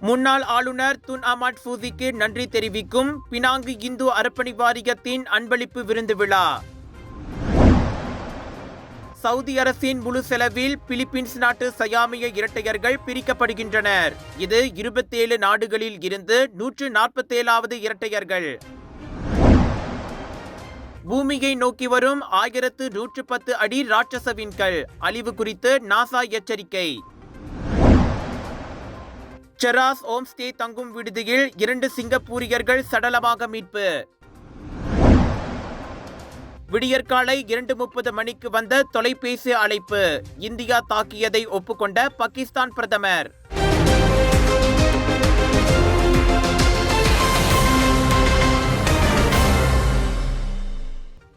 முன்னாள் ஆளுநர் துன் அமாட் ஃபூசிக்கு நன்றி தெரிவிக்கும் பினாங்கு இந்து அறப்பணி வாரியத்தின் அன்பளிப்பு விருந்து விழா. சவுதி அரசின் முழு செலவில் பிலிப்பீன்ஸ் நாட்டு சயாமிய இரட்டையர்கள் பிரிக்கப்படுகின்றனர். இது இருபத்தேழு நாடுகளில் இருந்து நூற்று நாற்பத்தேழாவது இரட்டையர்கள். பூமியை நோக்கி வரும் ஆயிரத்து நூற்று பத்து அடி ராட்சச விண்கள் அழிவு குறித்து நாசா எச்சரிக்கை. செராஸ் ஓம்ஸ்டே தங்கும் விடுதியில் இரண்டு சிங்கப்பூரியர்கள் சடலமாக மீட்பு. விடியற்காலை இரண்டு முப்பது மணிக்கு வந்த தொலைபேசி அழைப்பு. இந்தியா தாக்கியதை ஒப்புக்கொண்ட பாகிஸ்தான் பிரதமர்.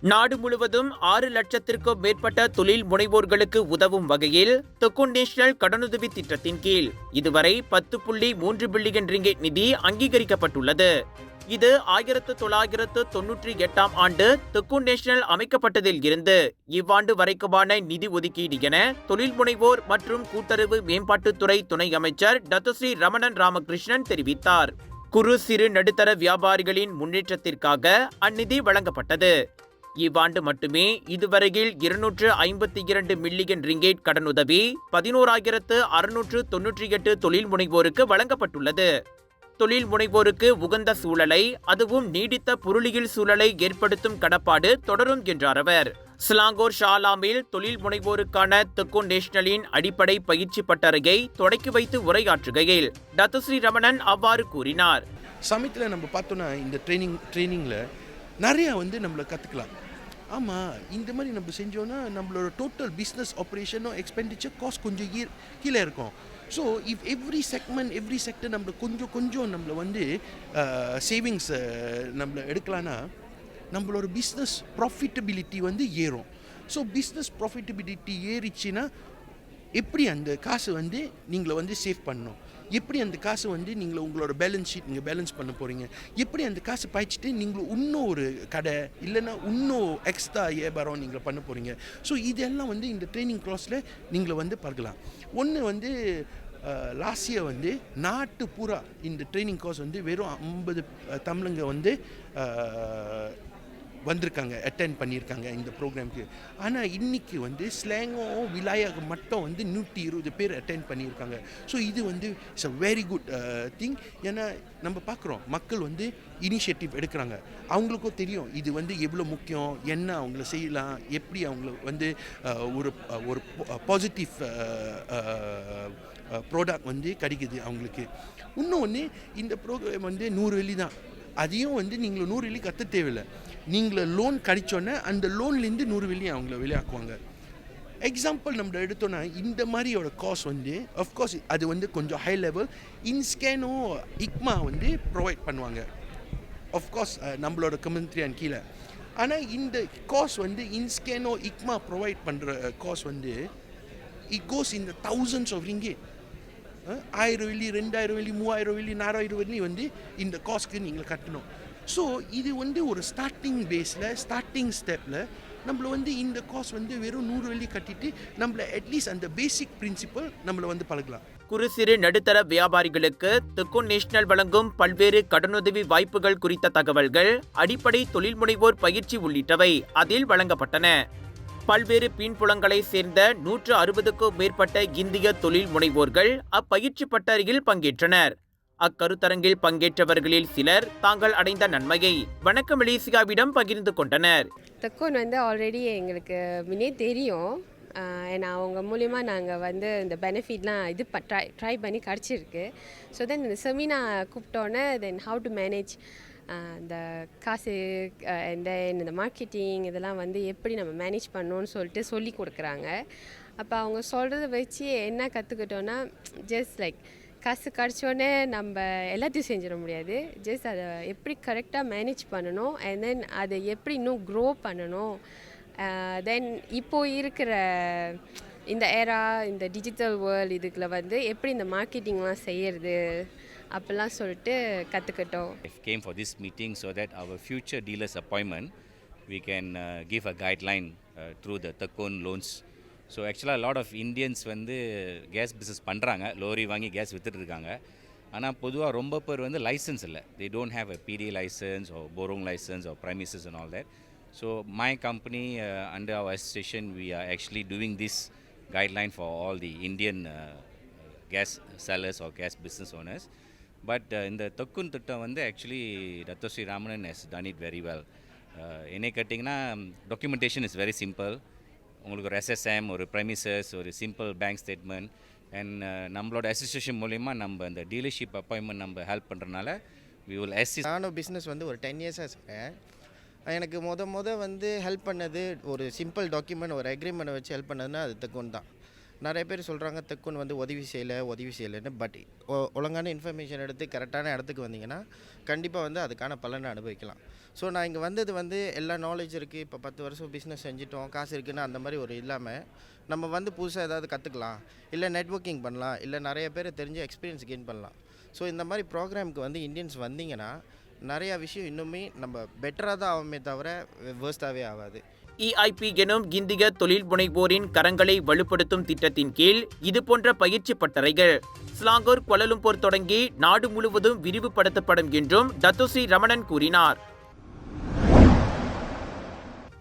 நாடு முழுவதும் ஆறு லட்சத்திற்கும் மேற்பட்ட தொழில் முனைவோர்களுக்கு உதவும் வகையில் தொக்குன் நேஷனல் கடனுதவி திட்டத்தின் கீழ் இதுவரை பத்து புள்ளி மூன்று பில்லியன் ரிங்கெட் நிதி அங்கீகரிக்கப்பட்டுள்ளது. இது ஆயிரத்து தொள்ளாயிரத்து தொன்னூற்றி எட்டாம் ஆண்டு தொக்குன் நேஷனல் அமைக்கப்பட்டதில் இருந்து இவ்வாண்டு வரைக்குமான நிதி ஒதுக்கீடு என தொழில் முனைவோர் மற்றும் கூட்டுறவு மேம்பாட்டுத்துறை துணை அமைச்சர் டத்துஸ்ரீ ரமணன் ராமகிருஷ்ணன் தெரிவித்தார். குறு சிறு நடுத்தர வியாபாரிகளின் முன்னேற்றத்திற்காக அந்நிதி வழங்கப்பட்டது. இவ்வாண்டு மட்டுமே இதுவரையில் இருநூற்று ஐம்பத்தி இரண்டு மில்லியன் ரிங்கேட் கடனுதவி பதினோராயிரத்து அறுநூற்று தொன்னூற்றி எட்டு தொழில் முனைவோருக்கு வழங்கப்பட்டுள்ளது. தொழில் முனைவோருக்கு உகந்த சூழலை அதுவும் நீடித்த பொருளியல் சூழலை ஏற்படுத்தும் கடப்பாடு தொடரும் என்றார் அவர். ஸ்லாங்கோர் ஷாலாமில் தொழில் முனைவோருக்கான தெக்கோ நேஷனலின் அடிப்படை பயிற்சி பட்டறையை தொடக்கி வைத்து உரையாற்றுகையில் டத்துஸ்ரீ ரமணன் அவ்வாறு கூறினார். சமயத்தில் நம்ம பார்த்தோன்னா இந்த ட்ரைனிங் ட்ரைனிங்கில் நிறையா வந்து நம்மளை கற்றுக்கலாம் ஆமாம் இந்த மாதிரி நம்ம செஞ்சோன்னா நம்மளோட டோட்டல் பிஸ்னஸ் ஆப்ரேஷனும் எக்ஸ்பெண்டிச்சர் காஸ்ட் கொஞ்சம் கீழே இருக்கும். So if every segment every sector நம்மள கொஞ்சம் கொஞ்சம் நம்மளை வந்து சேவிங்ஸ் நம்மளை எடுக்கலான்னா நம்மளோட பிஸ்னஸ் ப்ராஃபிட்டபிலிட்டி வந்து ஏறும். ஸோ பிஸ்னஸ் ப்ராஃபிட்டபிலிட்டி ஏறிச்சுன்னா எப்படி அந்த காசு வந்து நீங்களை வந்து சேவ் பண்ணணும். எப்படி அந்த காசு வந்து நீங்கள் உங்களோட பேலன்ஸ் ஷீட் நீங்கள் பேலன்ஸ் பண்ண போகிறீங்க எப்படி அந்த காசு பாய்ச்சிட்டு நீங்கள் இன்னும் ஒரு கடை இல்லைன்னா இன்னும் எக்ஸ்ட்ரா வியாபாரம் நீங்கள் பண்ண போகிறீங்க ஸோ இதெல்லாம் வந்து இந்த ட்ரைனிங் க்ளாஸில் நீங்கள் வந்து பார்க்கலாம் ஒன்று வந்து லாஸ்ட் இயர் வந்து நாட்டு பூரா இந்த ட்ரைனிங் கோர்ஸ் வந்து வெறும் ஐம்பது தமிழுங்க வந்து வந்திருக்காங்க அட்டென்ட் பண்ணியிருக்காங்க இந்த ப்ரோக்ராம்க்கு ஆனால் இன்றைக்கி வந்து ஸ்லேங்கும் விலாயாக மட்டும் வந்து நூற்றி இருபது பேர் அட்டென்ட் பண்ணியிருக்காங்க. ஸோ இது வந்து it's a very good thing ஏன்னா நம்ம பார்க்குறோம் மக்கள் வந்து இனிஷியேட்டிவ் எடுக்கிறாங்க. அவங்களுக்கும் தெரியும் இது வந்து எவ்வளோ முக்கியம் என்ன அவங்கள செய்யலாம் எப்படி அவங்கள வந்து uh, ஒரு uh, ஒரு பாசிட்டிவ் ப்ராடக்ட் uh, வந்து கிடைக்குது அவங்களுக்கு. இன்னொன்று இந்த ப்ரோக்ராம் வந்து நூறு வெள்ளி தான். அதையும் வந்து நீங்கள் நூறு வெள்ளி கற்று தேவையில்லை. நீங்கள் லோன் கிடைச்சோன்னே அந்த லோன்லேருந்து நூறு வெள்ளி அவங்கள வெளியாக்குவாங்க. எக்ஸாம்பிள் நம்ம எடுத்தோன்னா இந்த மாதிரியோட காஸ் வந்து அஃப்கோர்ஸ் அது வந்து கொஞ்சம் ஹை லெவல் இன்ஸ்கேனோ இக்மா வந்து ப்ரொவைட் பண்ணுவாங்க. அஃப்கோர்ஸ் நம்மளோட கமெண்ட்ரியான் கீழே. ஆனால் இந்த காஸ் வந்து இன்ஸ்கேனோ இக்மா ப்ரொவைட் பண்ணுற காஸ் வந்து இட் கோஸ் இந்த தௌசண்ட்ஸ் ஆஃப் ரிங்கேட் ஆயிரம் வெள்ளி ரெண்டாயிரம் வெள்ளி மூவாயிரம் வெள்ளி நாலாயிரம் வெள்ளி வந்து இந்த காஸ்க்கு நீங்கள் கட்டணும். ஸோ இது வந்து ஒரு ஸ்டார்டிங் பேஸில் ஸ்டார்டிங் ஸ்டெப்பில் நம்மள வந்து இந்த காஸ்ட் வந்து வெறும் நூறு வெள்ளி கட்டிட்டு நம்மளை அட்லீஸ்ட் அந்த பேசிக் பிரின்சிபல் நம்மளை வந்து பழகலாம். குறு சிறு நடுத்தர வியாபாரிகளுக்கு தெக்கு நேஷனல் வழங்கும் பல்வேறு கடனுதவி வாய்ப்புகள் குறித்த தகவல்கள் அடிப்படை தொழில் முனைவோர் பயிற்சி உள்ளிட்டவை அதில் வழங்கப்பட்டன. பல்வேறு பின்புலங்களை சேர்ந்த நூற்று அறுபதுக்கும் மேற்பட்ட இந்திய தொழில் முனைவோர்கள் அப்பயிற்சி பட்டறையில் பங்கேற்றனர். அக்கருத்தரங்கில் பங்கேற்றவர்களில் சிலர் தாங்கள் அடைந்த நன்மையை வணக்க மலேசியாவிடம் பகிர்ந்து கொண்டனர். தக்கோன் வந்து ஆல்ரெடி எங்களுக்கு முன்னே தெரியும். ஏன்னா அவங்க மூலிமா நாங்கள் வந்து இந்த பெனிஃபிட்லாம் இது ப ட்ரை ட்ரை பண்ணி கிடச்சிருக்கு. ஸோ தென் இந்த செமினா கூப்பிட்டோன்னே தென் ஹவு டு மேனேஜ் இந்த காசு இந்த இந்த மார்க்கெட்டிங் இதெல்லாம் வந்து எப்படி நம்ம மேனேஜ் பண்ணணும்னு சொல்லிட்டு சொல்லி கொடுக்குறாங்க. அப்போ அவங்க சொல்கிறத வச்சு என்ன கற்றுக்கிட்டோன்னா ஜஸ்ட் லைக் காசு கிடச்சோடனே நம்ம எல்லாத்தையும் செஞ்சிட முடியாது. ஜஸ்ட் அதை எப்படி கரெக்டாக மேனேஜ் பண்ணணும் அண்ட் தென் அதை எப்படி இன்னும் க்ரோ பண்ணணும். தென் இப்போது இருக்கிற இந்த ஏரா இந்த டிஜிட்டல் வேர்ல்டு இதுக்குள்ள வந்து எப்படி இந்த மார்க்கெட்டிங்லாம் செய்கிறது அப்படிலாம் சொல்லிட்டு கற்றுக்கிட்டோம் if came for this meeting so that our future dealers appointment we can uh, give a guideline uh, through the Tekon loans. So ஆக்சுவலாக லாட் ஆஃப் இந்தியன்ஸ் வந்து கேஸ் பிஸ்னஸ் பண்ணுறாங்க லோரி வாங்கி கேஸ் வித்துட்டு இருக்காங்க. ஆனால் பொதுவாக ரொம்ப பேர் வந்து லைசன்ஸ் இல்லை. தே don't have a PD licence or போரோங் licence or premises and all that so my company under our association we are actually doing this guideline for all the Indian gas sellers or gas business owners but uh, இந்த தொக்குன் திட்டம் வந்து actually Dato Sri Ramanan has done it very well என்னை கேட்டிங்கன்னா documentation is very simple உங்களுக்கு ஒரு SSM ஒரு premises ஒரு simple bank statement and நம்மளோட அசோசியேஷன் மூலிமா நம்ம இந்த டீலர்ஷிப் அப்பாயின்மெண்ட் நம்ம ஹெல்ப் பண்ணுறனால வி வில் அசிஸ் நானும் பிஸ்னஸ் வந்து ஒரு டென் இயர்ஸாக இருக்கேன் எனக்கு மொத மொதல் வந்து ஹெல்ப் பண்ணது ஒரு சிம்பிள் டாக்குமெண்ட் ஒரு அக்ரிமெண்ட் வச்சு ஹெல்ப் பண்ணதுன்னா அது தக்குன்னு தான். நிறைய பேர் சொல்கிறாங்க தெக்குன் வந்து உதவி செய்யலை உதவி செய்யலைன்னு. பட் ஒழுங்கான இன்ஃபர்மேஷன் எடுத்து கரெக்டான இடத்துக்கு வந்தீங்கன்னா கண்டிப்பாக வந்து அதுக்கான பலனை அனுபவிக்கலாம். ஸோ நான் இங்கே வந்தது வந்து எல்லா நாலேஜ் இருக்குது இப்போ பத்து வருஷம் பிஸ்னஸ் செஞ்சிட்டோம் காசு இருக்குன்னு அந்த மாதிரி ஒரு இல்லாமல் நம்ம வந்து புதுசாக ஏதாவது கற்றுக்கலாம் இல்லை நெட்வொர்க்கிங் பண்ணலாம். இல்லை நிறைய பேர் தெரிஞ்ச எக்ஸ்பீரியன்ஸ் கெயின் பண்ணலாம். ஸோ இந்த மாதிரி ப்ரோக்ராமுக்கு வந்து இந்தியன்ஸ் வந்தீங்கன்னா நிறையா விஷயம் இன்னுமே நம்ம பெட்டராக தான் ஆகுமே தவிர வேர்ஸ்டாகவே ஆகாது. இஐபி எனும் இந்திய தொழில் முனைவோரின் கரங்களை வலுப்படுத்தும் திட்டத்தின் கீழ் இதுபோன்ற பயிற்சி பட்டறைகள் ஸ்லாங்கூர் கொலலும்பூர் தொடங்கி நாடு முழுவதும் விரிவுபடுத்தப்படும் என்றும் தத்துஸ்ரீ ரமணன் கூறினார்.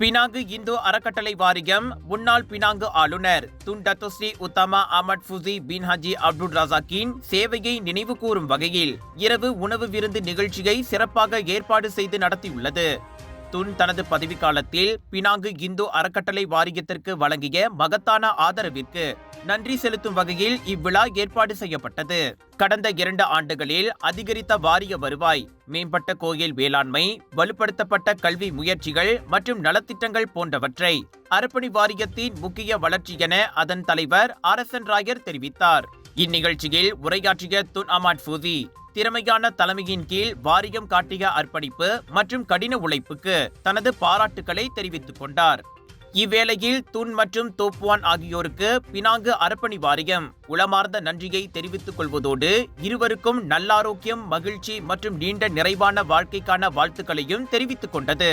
பினாங்கு இந்து அறக்கட்டளை வாரியம் முன்னாள் பினாங்கு ஆளுநர் Tun Datuk Seri Utama Ahmad Fuzi bin Haji Abdul ரசாக்கின் சேவையை நினைவு கூறும் வகையில் இரவு உணவு விருந்து நிகழ்ச்சியை சிறப்பாக ஏற்பாடு செய்து நடத்தியுள்ளது. துன் தனது பதவிக்காலத்தில் பினாங்கு இந்து அறக்கட்டளை வாரியத்திற்கு வழங்கிய மகத்தான ஆதரவிற்கு நன்றி செலுத்தும் வகையில் இவ்விழா ஏற்பாடு செய்யப்பட்டது. கடந்த இரண்டு ஆண்டுகளில் அதிகரித்த வாரிய வருவாய் மேம்பட்ட கோயில் வேளாண்மை வலுப்படுத்தப்பட்ட கல்வி முயற்சிகள் மற்றும் நலத்திட்டங்கள் போன்றவற்றை அரப்பணி வாரியத்தின் முக்கிய வளர்ச்சி என அதன் தலைவர் அரசன் ராயர் தெரிவித்தார். இந்நிகழ்ச்சியில் உரையாற்றிய துன் அமாட் ஃபூசி திறமையான தலைமையின் கீழ் வாரியம் காட்டிய அர்ப்பணிப்பு மற்றும் கடின உழைப்புக்கு தனது பாராட்டுக்களை தெரிவித்துக் கொண்டார். இவ்வேளையில் துன் மற்றும் தோப்புவான் ஆகியோருக்கு பினாங்கு அரப்பணி வாரியம் உளமார்ந்த நன்றியை தெரிவித்துக் கொள்வதோடு இருவருக்கும் நல்லாரோக்கியம் மகிழ்ச்சி மற்றும் நீண்ட நிறைவான வாழ்க்கைக்கான வாழ்த்துக்களையும் தெரிவித்துக் கொண்டது.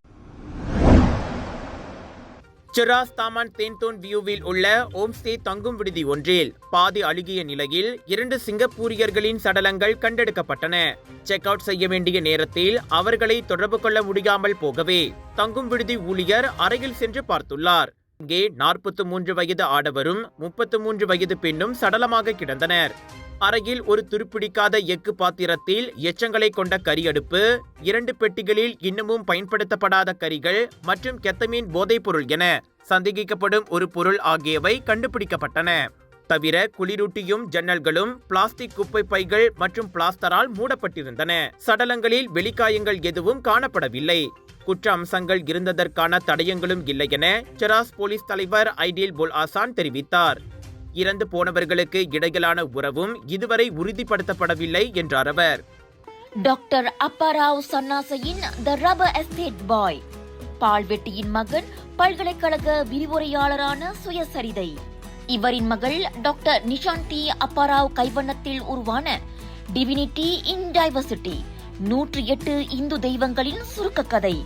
சிராஸ் தாமான் தேன்தோன் வியூவில் உள்ள ஓம்ஸ்டே தங்கும் விடுதி ஒன்றில் பாதி அழுகிய நிலையில் இரண்டு சிங்கப்பூரியர்களின் சடலங்கள் கண்டெடுக்கப்பட்டன. செக் அவுட் செய்ய வேண்டிய நேரத்தில் அவர்களை தொடர்பு கொள்ள முடியாமல் போகவே தங்கும் விடுதி ஊழியர் அறையில் சென்று பார்த்துள்ளார். இங்கே நாற்பத்து மூன்று வயது ஆடவரும் முப்பத்து மூன்று வயது பெண்ணும் சடலமாக கிடந்தனர். அறையில் ஒரு துருப்பிடிக்காத எக்கு பாத்திரத்தில் எச்சங்களை கொண்ட கரி அடுப்பு இரண்டு பெட்டிகளில் இன்னமும் பயன்படுத்தப்படாத கரிகள் மற்றும் கெத்தமீன் போதைப்பொருள் என சந்தேகிக்கப்படும் ஒரு பொருள் ஆகியவை கண்டுபிடிக்கப்பட்டன. தவிர குளிரூட்டியும் ஜன்னல்களும் பிளாஸ்டிக் குப்பை பைகள் மற்றும் பிளாஸ்டரால் மூடப்பட்டிருந்தன. சடலங்களில் வெளிக்காயங்கள் எதுவும் காணப்படவில்லை. குற்ற அம்சங்கள் இருந்ததற்கான தடயங்களும் இல்லை என செராஸ் போலீஸ் தலைவர் ஐடியல் புல் ஆசான் தெரிவித்தார். இறந்து போனவர்களுக்கு இடையிலான உறவும் இதுவரை உறுதிப்படுத்தப்படவில்லை என்றார் அவர். டாக்டர் அப்பாராவ் சன்னாசையின் த ரப்பர் எஸ்டேட் பாய் பால்வெட்டியின் மகன் பல்கலைக்கழக விரிவுரையாளரான சுயசரிதை. இவரின் மகள் டாக்டர் நிஷாந்தி அப்பாராவ் கைவண்ணத்தில் உருவான டிவினிட்டி இன் டைவர்சிட்டி நூற்றி எட்டு இந்து தெய்வங்களின் சுருக்க கதை.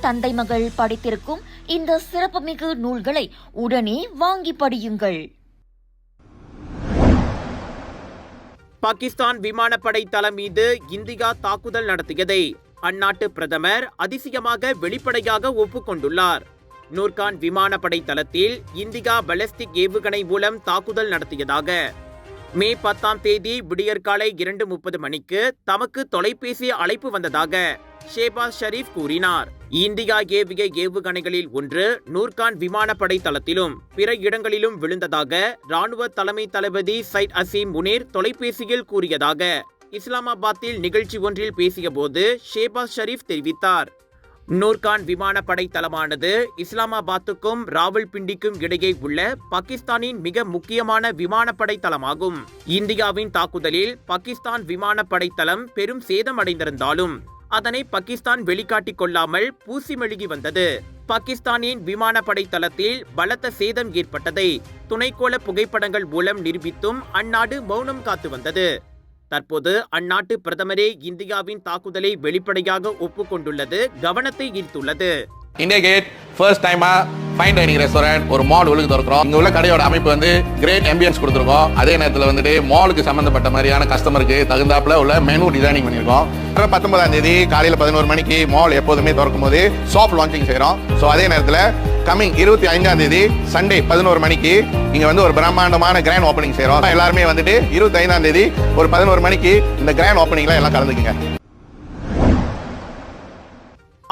தந்தை மகள் படித்திருக்கும் இந்த சிறப்புமிகு நூல்களை உடனே வாங்கி படியுங்கள். பாகிஸ்தான் விமானப்படை தளம் மீது இந்தியா தாக்குதல் நடத்தியதை அந்நாட்டு பிரதமர் அதிசயமாக வெளிப்படையாக ஒப்புக்கொண்டுள்ளார். நூர்கான் விமானப்படை தளத்தில் இந்தியா பலஸ்டிக் ஏவுகணை மூலம் தாக்குதல் நடத்தியதாக. மே பத்தாம் தேதி விடியற்காலை இரண்டு முப்பது மணிக்கு தமக்கு தொலைபேசி அழைப்பு வந்ததாக ஷேபாஸ் ஷரீப் கூறினார். இந்தியா ஏவிய ஏவுகணைகளில் ஒன்று நூர்கான் விமானப்படை தளத்திலும் பிற இடங்களிலும் விழுந்ததாக ராணுவ தலைமை தளபதி சைட் அசீம் முனீர் தொலைபேசியில் கூறியதாக இஸ்லாமாபாத்தில் நிகழ்ச்சி ஒன்றில் பேசியபோது ஷேபாஸ் ஷரீப் தெரிவித்தார். நூர்கான் விமானப்படை தளமானது இஸ்லாமாபாத்துக்கும் ராவல்பிண்டிக்கும் இடையே உள்ள பாகிஸ்தானின் மிக முக்கியமான விமானப்படை தளமாகும். இந்தியாவின் தாக்குதலில் பாகிஸ்தான் விமானப்படை தளம் பெரும் சேதமடைந்திருந்தாலும் அதனை பாகிஸ்தான் வெளிக்காட்டிக் கொள்ளாமல் பூசி மெழுகி வந்தது. பாகிஸ்தானின் விமானப்படை தளத்தில் பலத்த சேதம் ஏற்பட்டதை துணைக்கோள புகைப்படங்கள் மூலம் நிரூபித்தும் அந்நாடு மௌனம் காத்து வந்தது. தற்போது அந்நாட்டு பிரதமரே இந்தியாவின் தாக்குதலை வெளிப்படையாக ஒப்புக்கொண்டுள்ளது கவனத்தை ஈர்த்துள்ளது. இந்தியா கேட் ஃபர்ஸ்ட் டைமா ஃபைன் டைனிங் ரெஸ்டாரண்ட் ஒரு மால் உள்ளுக்கு திறக்கிறோம். இங்க உள்ள கடையோட அமைப்பு வந்து கிரேட் எம்பியன்ஸ் கொடுத்துருக்கோம். அதே நேரத்தில் வந்துட்டு மாலுக்கு சம்பந்தப்பட்ட மாதிரியான கஸ்டமருக்கு தகுந்தாப்புல உள்ள மெனு டிசைனிங் பண்ணியிருக்கோம். அப்புறம் பத்தொன்பதாம் தேதி காலையில் பதினோரு மணிக்கு மால் எப்போதுமே திறக்கும் போது சாஃப்ட் லான்ச்சிங் செய்கிறோம் ஸோ அதே நேரத்தில் கம்மிங் இருபத்தி ஐந்தாம் தேதி சண்டே பதினோரு மணிக்கு இங்க வந்து ஒரு பிரம்மாண்டமான கிராண்ட் ஓப்பனிங் செய்கிறோம் எல்லாருமே வந்துட்டு இருபத்தி ஐந்தாம் தேதி ஒரு பதினோரு மணிக்கு இந்த கிராண்ட் ஓப்பனிங்ல எல்லாம் கலந்துக்குங்க.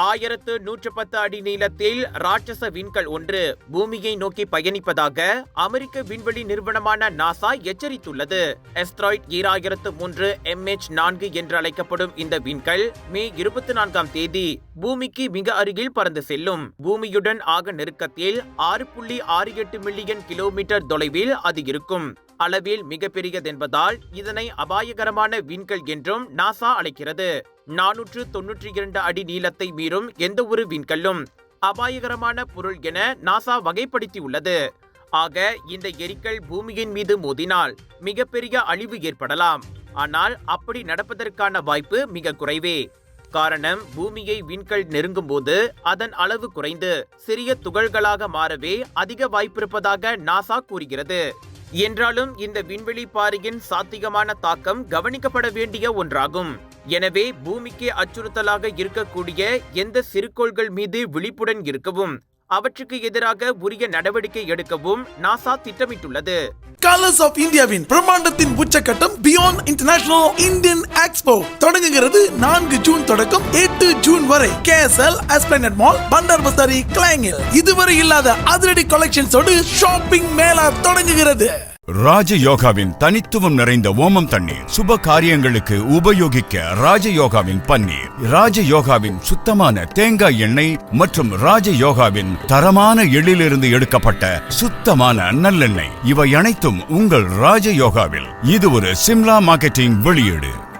ஆயிரத்து நூற்று பத்து அடி நீளத்தில் ராட்சச விண்கல் ஒன்று பூமியை நோக்கி பயணிப்பதாக அமெரிக்க விண்வெளி நிறுவனமான நாசா எச்சரித்துள்ளது. எஸ்ட்ராய்ட் ஈராயிரத்து மூன்று எம்எச் நான்கு என்று அழைக்கப்படும் இந்த விண்கல் மே இருபத்தி நான்காம் தேதி பூமிக்கு மிக அருகில் பறந்து செல்லும். பூமியுடன் ஆக நெருக்கத்தில் ஆறு புள்ளி ஆறு எட்டு மில்லியன் கிலோமீட்டர் தொலைவில் அது இருக்கும். அளவில் மிகப்பெரியதென்பதால் இதனை அபாயகரமான விண்கல் என்றும் நாசா அழைக்கிறது. நானூற்று தொன்னூற்றி இரண்டு அடி நீளத்தை மீறும் எந்த ஒரு விண்கல்லும். அபாயகரமான பொருள் என நாசா வகைப்படுத்தியுள்ளது. ஆக இந்த எரிக்கல் பூமியின் மீது மோதினால் மிகப்பெரிய அழிவு ஏற்படலாம். ஆனால் அப்படி நடப்பதற்கான வாய்ப்பு மிக குறைவே. காரணம் பூமியை விண்கல் நெருங்கும் போது அதன் அளவு குறைந்து சிறிய துகள்களாக மாறவே அதிக வாய்ப்பிருப்பதாக நாசா கூறுகிறது. என்றாலும் இந்த விண்வெளி பாறையின் சாத்திகமான தாக்கம் கவனிக்கப்பட வேண்டிய ஒன்றாகும். எனவே பூமிக்கு அச்சுறுத்தலாக இருக்கக்கூடிய எந்த சிறுகோள்கள் மீது விழிப்புடன் இருக்கவும் அவற்றுக்கு எதிராக உரிய நடவடிக்கை எடுக்கவும் நாசா திட்டமிட்டுள்ளது. கலர்ஸ் ஆஃப் இந்தியாவின் பிரம்மாண்டத்தின் உச்சக்கட்டம் பியாண்ட் இன்டர்நேஷனல் இந்தியன் எக்ஸ்போ தொடங்குகிறது நான்கு ஜூன் தொடக்கம் எட்டு ஜூன் வரை. கேஎஸ்எல் எஸ்பிளனட் மால் பண்டார் பசாரி கிளாங்கில் இதுவரை இல்லாத அதிரடி கலெக்ஷன்ஸோடு ஷாப்பிங் மேளா தொடங்குகிறது. ராஜ யோகாவின் தனித்துவம் நிறைந்த ஓமம் தண்ணீர். சுப காரியங்களுக்கு உபயோகிக்க ராஜ யோகாவின் பன்னீர். ராஜ யோகாவின் சுத்தமான தேங்காய் எண்ணெய் மற்றும் ராஜ யோகாவின் தரமான எள்ளிலிருந்து எடுக்கப்பட்ட சுத்தமான நல்லெண்ணெய். இவை அனைத்தும் உங்கள் ராஜ யோகாவில் இது ஒரு சிம்லா மார்க்கெட்டிங் வெளியீடு.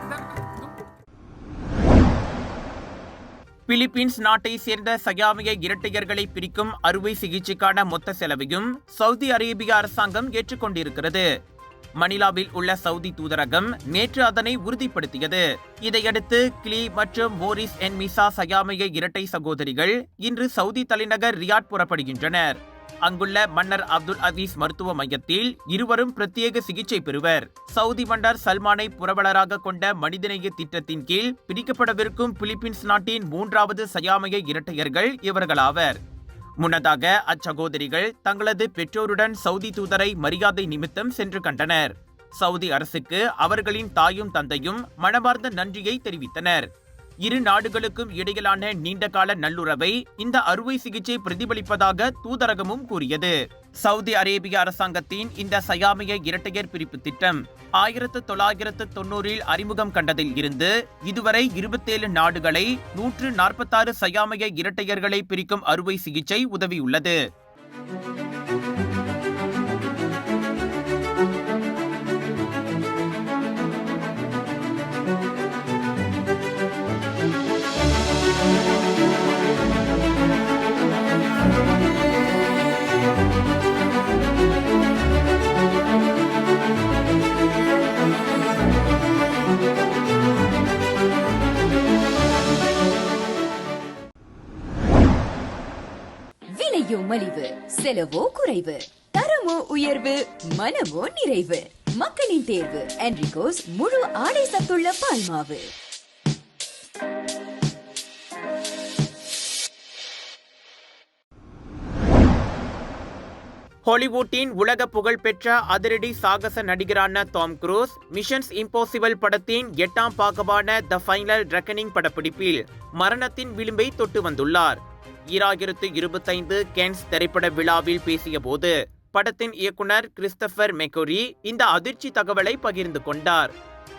பிலிப்பீன்ஸ் நாட்டை சேர்ந்த சயாமிய இரட்டையர்களை பிரிக்கும் அறுவை சிகிச்சைக்கான மொத்த செலவையும் சவுதி அரேபிய அரசாங்கம் ஏற்றுக்கொண்டிருக்கிறது. மணிலாவில் உள்ள சவுதி தூதரகம் நேற்று அதனை உறுதிப்படுத்தியது. இதையடுத்து கிளி மற்றும் மோரிஸ் என் மிசா சயாமிய இரட்டை சகோதரிகள் இன்று சவுதி தலைநகர் ரியாட் புறப்படுகின்றனர். அங்குள்ள மன்னர் அப்துல் அசீஸ் மருத்துவ மையத்தில் இருவரும் பிரத்யேக சிகிச்சை பெறுவர். சவுதி மன்னர் சல்மானை புரவலராக கொண்ட மனிதநேய திட்டத்தின் கீழ் பிரிக்கப்படவிருக்கும் பிலிப்பீன்ஸ் நாட்டின் மூன்றாவது சயாமய இரட்டையர்கள் இவர்களாவர். முன்னதாக அச்சகோதரிகள் தங்களது பெற்றோருடன் சவுதி தூதரை மரியாதை நிமித்தம் சென்று கண்டனர். சவுதி அரசுக்கு அவர்களின் தாயும் தந்தையும் மனமார்ந்த நன்றியை தெரிவித்தனர். இரு நாடுகளுக்கும் இடையிலான நீண்டகால நல்லுறவை இந்த அறுவை சிகிச்சை பிரதிபலிப்பதாக தூதரகமும் கூறியது. சவுதி அரேபிய அரசாங்கத்தின் இந்த சயாமிய இரட்டையர் பிரிப்பு திட்டம் ஆயிரத்து தொள்ளாயிரத்து தொண்ணூறில் அறிமுகம் கண்டதில் இருந்து இதுவரை இருபத்தேழு நாடுகளை நூற்று நாற்பத்தாறு சயாமிய இரட்டையர்களை பிரிக்கும் அறுவை சிகிச்சை உதவியுள்ளது. விலையோ மலிவு செலவோ குறைவு தரமோ உயர்வு மனமோ நிறைவு. மக்களின் தேர்வு என்ரிகோஸ் முழு ஆடை சத்துள்ள பால்மாவு. ஹாலிவுட்டின் உலக புகழ்பெற்ற அதிரடி சாகச நடிகரான டாம் குரூஸ் மிஷன்ஸ் இம்பாசிபிள் படத்தின் எட்டாம் பாகமான த ஃபைனல் ரெக்கனிங் படப்பிடிப்பில் மரணத்தின் விளிம்பை தொட்டு வந்துள்ளார். ஈராயிரத்து இருபத்தைந்து கேன்ஸ் திரைப்பட விழாவில் பேசியபோது படத்தின் இயக்குனர் கிறிஸ்டபர் மெக்கோரி இந்த அதிர்ச்சி தகவலை பகிர்ந்து கொண்டார்.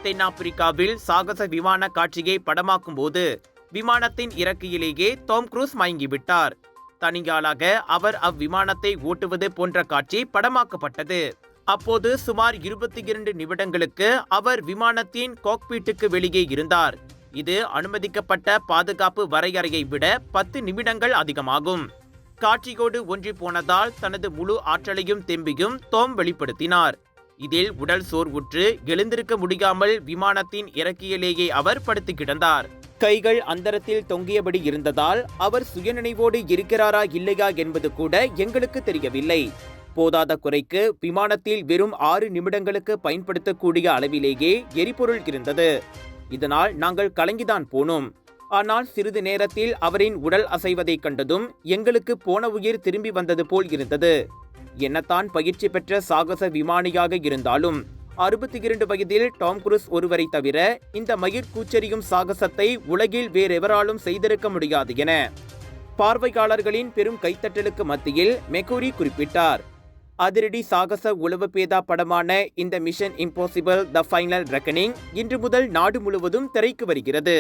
தென்னாப்பிரிக்காவில் சாகச விமான காட்சியை படமாக்கும் போது விமானத்தின் இறக்கையிலேயே டோம் குரூஸ் மயங்கிவிட்டார். தனியாளாக அவர் அவ்விமானத்தை ஓட்டுவது போன்ற காட்சி படமாக்கப்பட்டது. அப்போது சுமார் இருபத்தி இரண்டு நிமிடங்களுக்கு அவர் விமானத்தின் காக்பீட்டுக்கு வெளியே இருந்தார். இது அனுமதிக்கப்பட்ட பாதுகாப்பு வரையறையை விட பத்து நிமிடங்கள் அதிகமாகும். காட்சியோடு ஒன்றி போனதால் தனது முழு ஆற்றலையும் தெம்பியும் தோம் வெளிப்படுத்தினார். இதில் உடல் சோர்வுற்று எழுந்திருக்க முடியாமல் விமானத்தின் இறக்கியிலேயே அவர் படுத்து கிடந்தார். கைகள் அந்தரத்தில் தொங்கியபடி இருந்ததால் அவர் சுயநினைவோடு இருக்கிறாரா இல்லையா என்பது கூட எங்களுக்கு தெரியவில்லை. போதாத குறைக்கு விமானத்தில் வெறும் ஆறு நிமிடங்களுக்கு பயன்படுத்தக்கூடிய அளவிலேயே எரிபொருள் இருந்தது. இதனால் நாங்கள் கலங்கிதான் போனோம். ஆனால் சிறிது நேரத்தில் அவரின் உடல் அசைவதைக் கண்டதும் எங்களுக்கு போன உயிர் திரும்பி வந்தது போல் இருந்தது. என்னத்தான் பயிற்சி பெற்ற சாகச விமானியாக இருந்தாலும் அறுபத்தி இரண்டு வயதில் டாம் குரூஸ் ஒருவரை தவிர இந்த மயிர் கூச்சரியும் சாகசத்தை உலகில் வேறெவராலும் செய்திருக்க முடியாது என பார்வையாளர்களின் பெரும் கைத்தட்டலுக்கு மத்தியில் மெகோரி குறிப்பிட்டார். அதிரடி சாகச உளவு பேதா படமான இந்த Mission Impossible the Final Reckoning இன்று முதல் நாடு முழுவதும் திரைக்கு வருகிறது.